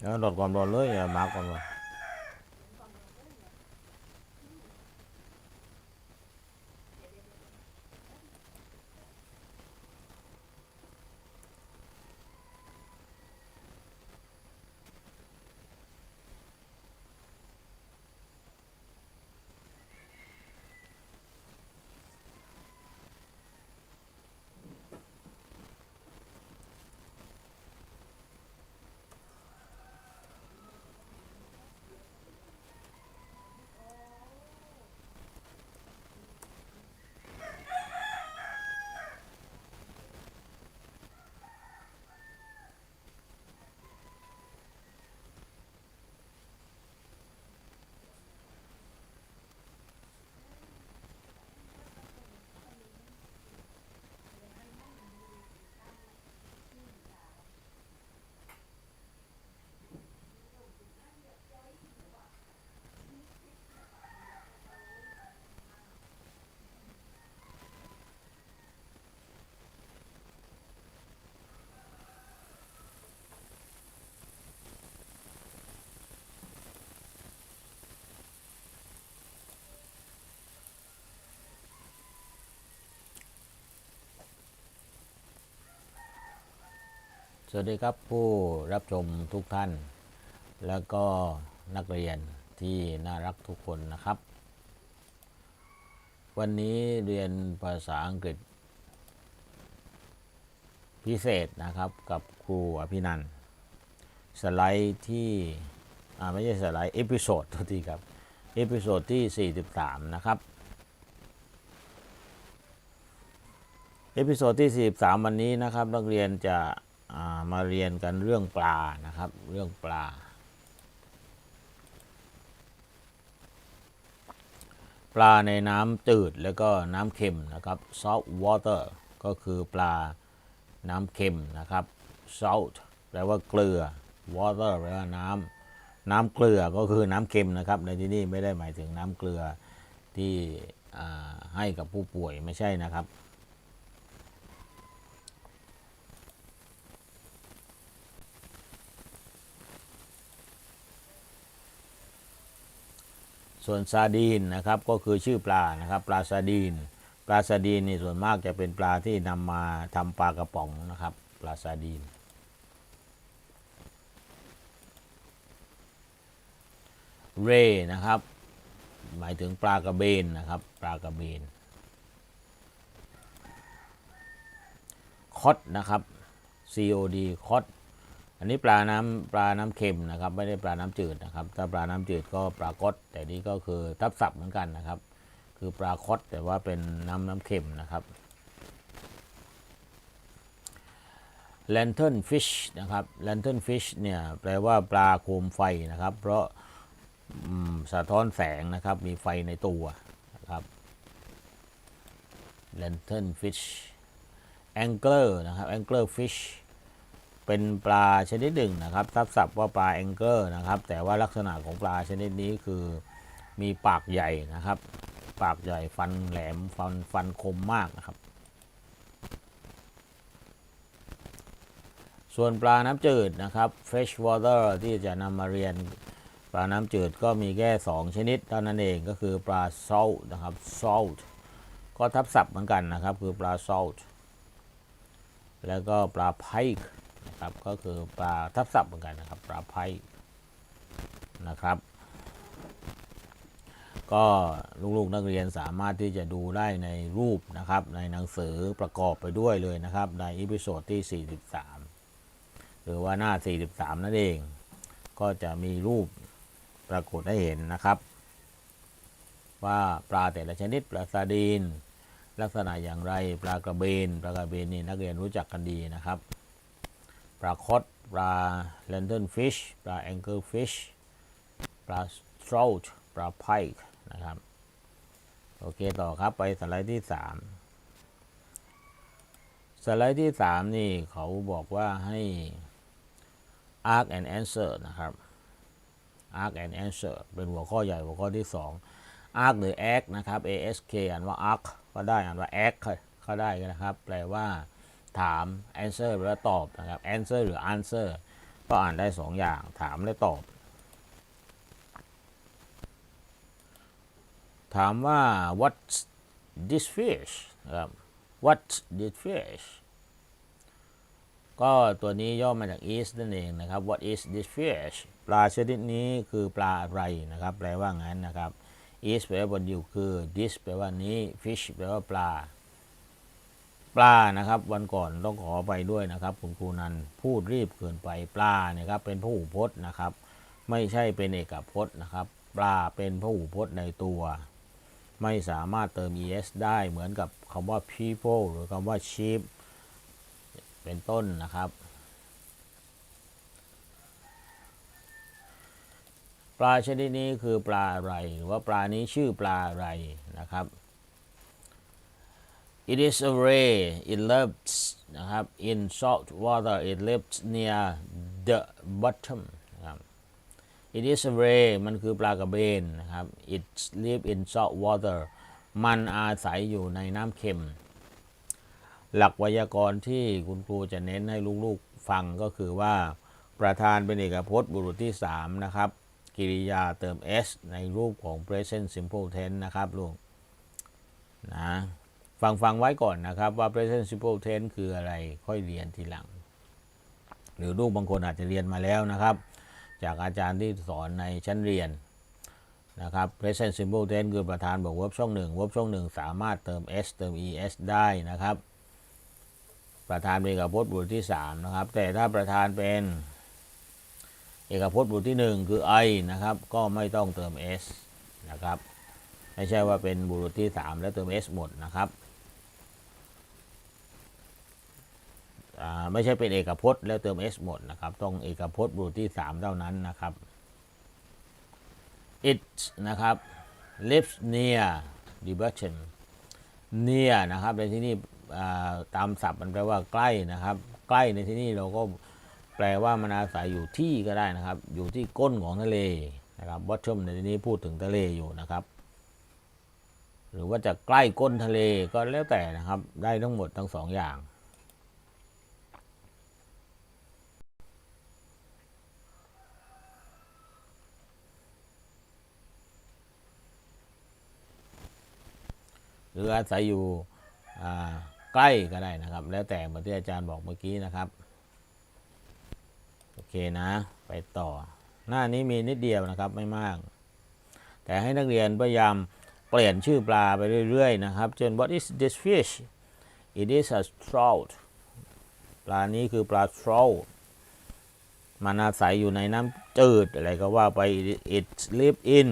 เดี๋ยวลดความร้อนเลยอย่ามาความร้อน สวัสดีครับผู้รับชมทุกท่าน แล้วก็นักเรียนที่น่ารักทุกคนนะครับ วันนี้เรียนภาษาอังกฤษ พิเศษนะครับกับครูอภินันสไลด์ที่ อ่า ไม่ใช่สไลด์เอพิโซดทุกทีครับ เอพิโซดที่ 43 นะครับเอพิโซดที่ 43 วันนี้นะครับ นักเรียนจะามาเรียนกันเรื่องปลานะครับ เรื่องปลา ปลาในน้ำจืดแล้วก็น้ำเค็มนะครับ salt water ก็คือปลาน้ำเค็มนะครับ salt แปลว่าเกลือ water แปลว่าน้ำน้ำเกลือก็คือน้ำเค็มนะครับ ในที่นี้ไม่ได้หมายถึงน้ำเกลือที่ให้กับผู้ป่วยไม่ใช่นะครับ ส่วนซาดีนนะครับก็คือชื่อปลานะครับปลาซาดีน ปลาซาดีนนี่ส่วนมากจะเป็นปลาที่นำมาทำปลากระป๋องนะครับ ปลาซาดีน เรนะครับ หมายถึงปลากระเบนนะครับปลากระเบนคอดนะครับ COD คอด อันนี้ปลาน้ำปลาน้ำเค็มนะครับ ไม่ได้ปลาน้ำจืดนะครับ ถ้าปลาน้ำจืดก็ปลากดแต่นี่ก็คือทับศัพท์เหมือนกันนะครับ คือปลาคดแต่ว่าเป็นน้ำน้ำเค็มนะครับ lantern fish นะครับ lantern fish เนี่ยแปลว่าปลาโคมไฟนะครับ เพราะสะท้อนแสงนะครับ มีไฟในตัวนะครับ lantern fish angler นะครับ angler fish เป็นปลาชนิดหนึ่งนะครับทับศัพท์ว่าปลาแองเกอร์นะครับ แต่ว่าลักษณะของปลาชนิดนี้คือมีปากใหญ่นะครับ ปากใหญ่ฟันแหลมฟันฟันคมมากนะครับ ส่วนปลาน้ำจืดนะครับ fresh water ที่จะนำมาเรียนปลาน้ำจืดก็มีแค่สองชนิดเท่านั้นเองก็คือปลา salt นะครับ salt ก็ทับศัพท์เหมือนกันนะครับ คือปลา salt แล้วก็ปลา pike นะครับ ก็คือปลาทับศัพท์เหมือนกันนะครับ ปลา pike นะครับ ก็ลูกๆนักเรียนสามารถที่จะดูได้ในรูปนะครับ ในหนังสือประกอบไปด้วยเลยนะครับ ในอีพิโซดที่ 43 หรือว่าหน้า 43 นั่นเอง ก็จะมีรูปปรากฏให้เห็นนะครับ ว่าปลาแต่ละชนิดปลาซาดีนลักษณะอย่างไรปลากระเบนปลากระเบนนี่นักเรียนรู้จักกันดีนะครับ ปลาคอดปลา lantern fish ปลา angler fish ปลา trout ปลา pike นะครับ โอเคต่อครับไปสไลด์ที่ 3 สไลด์ที่ 3 นี่เขาบอกว่าให้ ask and answer นะครับ ask and answer เป็นหัวข้อใหญ่หัวข้อที่ 2 ask หรือ ask นะครับ ask อ่านว่า ask ก็ได้อ่านว่า ask ก็ได้นะครับ แปลว่า ถาม answer แปลว่าตอบนะครับ answer หรือ answer ก็อ่านได้สองอย่างถามและตอบ ถามว่า what's this fish นะครับ what's this fish ก็ตัวนี้ย่อมาจาก is นั่นเองนะครับ what is this fish ปลาชนิดนี้คือปลาอะไรนะครับ แปลว่างั้นนะครับ is แปลว่าบนอยู่คือ this แปลว่านี้ fish แปลว่าปลา ปลานะครับ วันก่อนต้องขอไปด้วยนะครับ คุณครูนันพูดรีบเกินไปปลาเนี่ยครับเป็นพหูพจน์นะครับ ไม่ใช่เป็นเอกพจน์นะครับ ปลาเป็นพหูพจน์ในตัว ไม่สามารถเติม es ได้เหมือนกับคำว่า people หรือคำว่า sheep เป็นต้นนะครับ ปลาชนิดนี้คือปลาอะไร หรือว่าปลานี้ชื่อปลาอะไรนะครับ It is a ray it lives นะครับ in salt water it lives near the bottom นะครับ It is a ray มันคือปลากระเบนนะครับ It lives in salt water มันอาศัยอยู่ในน้ำเค็ม หลักไวยากรณ์ที่คุณครูจะเน้นให้ลูกๆฟังก็คือว่าประธานเป็นเอกพจน์บุรุษที่ 3 นะครับ กิริยาเติม s ในรูปของ present simple tense นะครับลูกนะ ฟังฟังไว้ก่อนนะครับว่า present simple tense คืออะไรค่อยเรียนทีหลัง หรือลูกบางคนอาจจะเรียนมาแล้วนะครับ จากอาจารย์ที่สอนในชั้นเรียนนะครับ present simple tense คือประธานบอก verb ช่องหนึ่ง verb ช่องหนึ่งสามารถเติม s เติม es ได้นะครับ ประธานเป็นเอกพจน์บุรุษที่ 3 นะครับ แต่ถ้าประธานเป็นเอกพจน์บุรุษที่ 1 คือ I นะครับ ก็ไม่ต้องเติม s นะครับ ไม่ใช่ว่าเป็นบุรุษที่ 3 แล้วเติม s หมดนะครับอ่า ไม่ใช่เป็นเอกพจน์แล้วเติม s หมดนะครับต้องเอกพจน์บุรุษที่ 3 เท่านั้นนะครับ it นะครับ lives near the bottom near นะครับในที่นี้ตามศัพท์มันแปลว่าใกล้นะครับ ใกล้ในที่นี้เราก็แปลว่ามันอาศัยอยู่ที่ก็ได้นะครับ อยู่ที่ก้นของทะเลนะครับ bottom ในที่นี้พูดถึงทะเลอยู่นะครับ หรือว่าจะใกล้ก้นทะเลก็แล้วแต่นะครับ ได้ทั้งหมดทั้งสองอย่าง รืออาศัยอยู่ใกล้ก็ได้นะครับ แล้วแต่เหมือนที่อาจารย์บอกเมื่อกี้นะครับ โอเคนะ ไปต่อ หน้านี้มีนิดเดียวนะครับไม่มาก แต่ให้นักเรียนพยายามเปลี่ยนชื่อปลาไปเรื่อยๆนะครับเช่น what is this fish it is a trout ปลานี้คือปลา trout มันอาศัยอยู่ในน้ำจืดอะไรก็ว่าไป it live in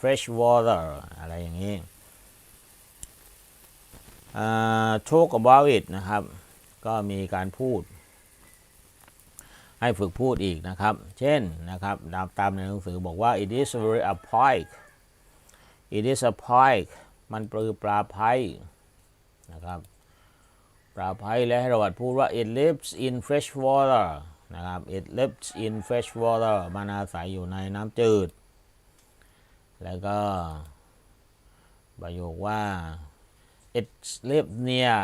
fresh water อะไรอย่างนี้ อ่า talk about it นะครับ ก็มีการพูด ให้ฝึกพูดอีกนะครับ เช่นนะครับตามตามในหนังสือบอกว่า it is very a pike it is a pike มันปลือปลาไพนะครับปลาไพและให้เราบัดพูดว่า it lives in fresh water นะครับ it lives in fresh water มันอาศัยอยู่ในน้ำจืด แล้วก็ประโยคว่า it lives near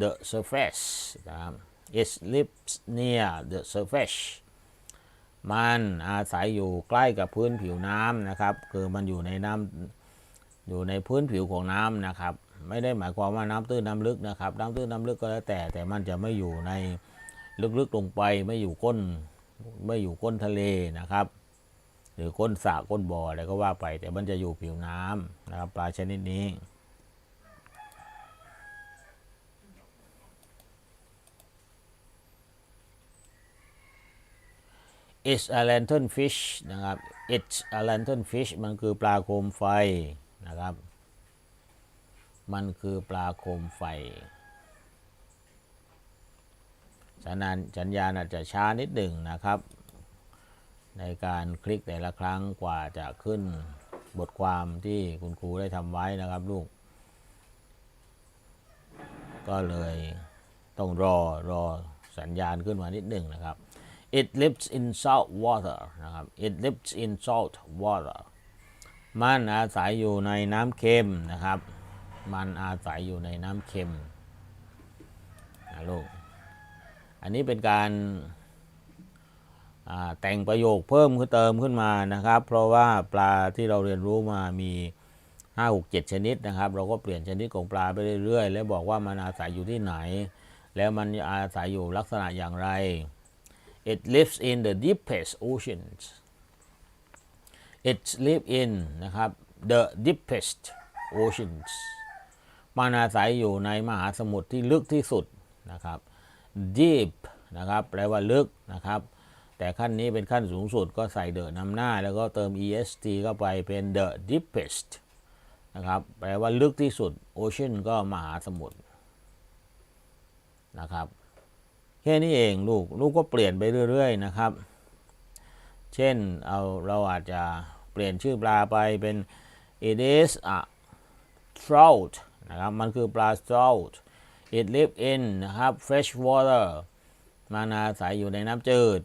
the surface นะครับ it lives near the surface มันอาศัยอยู่ใกล้กับพื้นผิวน้ำนะครับ คือมันอยู่ในน้ำอยู่ในพื้นผิวของน้ำนะครับ ไม่ได้หมายความว่าน้ำตื้นน้ำลึกนะครับ น้ำตื้นน้ำลึกก็แล้วแต่ แต่มันจะไม่อยู่ในลึกๆลงไปไม่อยู่ก้นไม่อยู่ก้นทะเลนะครับ หรือก้นสระก้นบ่ออะไรก็ว่าไป แต่มันจะอยู่ผิวน้ำนะครับปลาชนิดนี้ it's a lantern fish นะครับ it's a lantern fish มันคือปลาโคมไฟนะครับ มันคือปลาโคมไฟ สัญญาณสัญญาณอาจจะช้านิดหนึ่งนะครับ ในการคลิกแต่ละครั้งกว่าจะขึ้นบทความที่คุณครูได้ทำไว้นะครับลูก ก็เลยต้องรอรอสัญญาณขึ้นมานิดหนึ่งนะครับ it lives in salt water นะครับ it lives in salt water มันอาศัยอยู่ในน้ำเค็มนะครับ มันอาศัยอยู่ในน้ำเค็มนะลูก อันนี้เป็นการแต่งประโยคเพิ่มขึ้นเติมขึ้นมานะครับ เพราะว่าปลาที่เราเรียนรู้มามี 5 6 7 ชนิดนะครับ เราก็เปลี่ยนชนิดของปลาไปเรื่อยๆ แล้วบอกว่ามันอาศัยอยู่ที่ไหน แล้วมันอาศัยอยู่ลักษณะอย่างไร it lives in the deepest oceans it live in นะครับ the deepest oceans มันอาศัยอยู่ในมหาสมุทรที่ลึกที่สุดนะครับ deep นะครับแปลว่าลึกนะครับ แต่ขั้นนี้เป็นขั้นสูงสุดก็ใส่ the นำหน้า แล้วก็เติม est เข้าไปเป็น the deepest นะครับแปลว่าลึกที่สุด ocean ก็มหาสมุทรนะครับ แค่นี้เองลูกลูกก็เปลี่ยนไปเรื่อย ๆ นะครับ เช่นเอาเราอาจจะเปลี่ยนชื่อปลาไปเป็น it is a trout นะครับมันคือปลา trout it live in นะครับ fresh water มันอาศัยอยู่ในน้ำจืด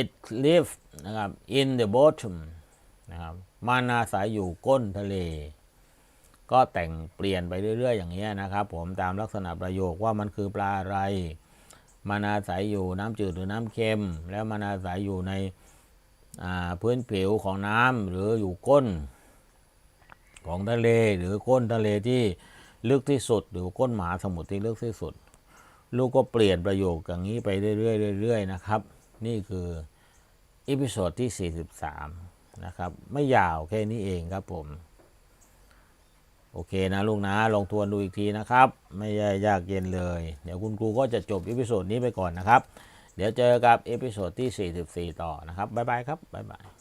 it live นะครับ in the bottom นะครับมันอาศัยอยู่ก้นทะเล ก็แต่งเปลี่ยนไปเรื่อย ๆ อย่างนี้ยนะครับ ผมตามลักษณะประโยคว่ามันคือปลาอะไร มันอาศัยอยู่น้ำจืดหรือน้ำเค็ม แล้วมันอาศัยอยู่ในพื้นผิวของน้ำหรืออยู่ก้น ของทะเลหรือก้นทะเลที่ลึกที่สุด หรือก้นมหาสมุทรที่ลึกที่สุด ลูกก็เปลี่ยนประโยคอย่างนี้ไปเรื่อยๆเรื่อยๆนะครับ นี่คืออีพิโซดที่ 43 นะครับ ไม่ยาวแค่นี้เองครับผม โอเคนะลูกนะลองทวนดูอีกทีนะครับ ไม่ยากเย็นเลย เดี๋ยวคุณครูก็จะจบอีพิโซดนี้ไปก่อนนะครับ เดี๋ยวเจอกับอีพิโซดที่ 44 ต่อนะครับบ๊ายบายครับบ๊ายบาย